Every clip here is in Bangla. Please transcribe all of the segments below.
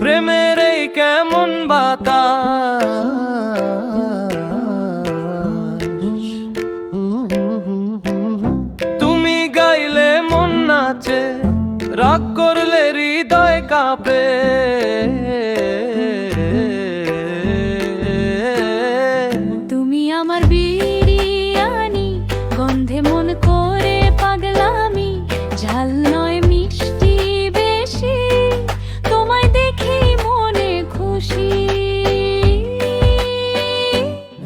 প্রেমের এই কেমন বাতাস? তুমি গাইলে মন নাচে রাগ করলে হৃদয় কাঁপে।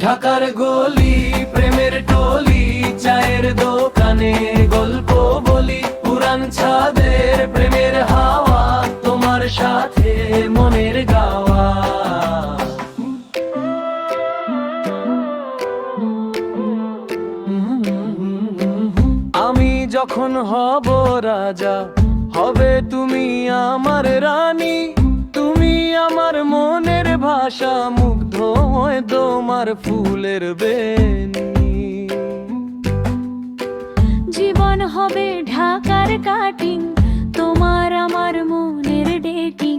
ঢাকার গলি, প্রেমের টলি, চায়ের দোকানে গল্প বলি। পুরান ছাদের প্রেমের হাওয়া, তোমার সাথে মনের গাওয়া। আমি যখন হব রাজা, হবে তুমি আমার রানী। তোমার ফুলের বেনি। জীবন হবে ঢাকার কাটিং তোমার আমার মনের ডেটিং।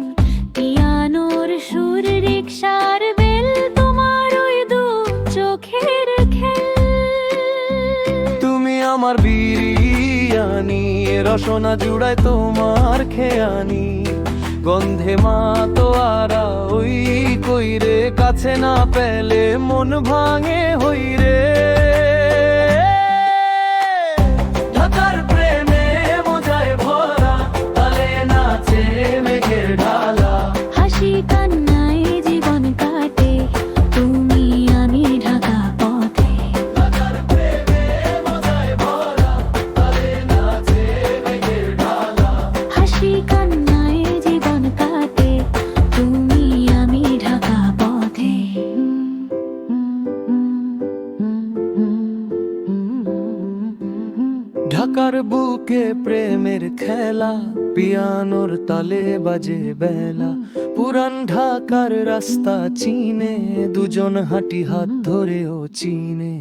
পিয়ানোর সুর রিক্সার বেল তোমার ওই দু চোখের খেল। তুমি আমার বিরিয়ানি রসনা জুড়ায় তোমার খেয়ানি। গন্ধে মা তো আরা ওই কইরে কাছে না পেলে মন ভাঙে হইরে। রে ঢাকার বুকে প্রেমের খেলা, পিয়ানোর তালে বাজে বেলা। পুরান ঢাকার রাস্তা চিনে, দুজন হাঁটি হাত ধরেও চিনে।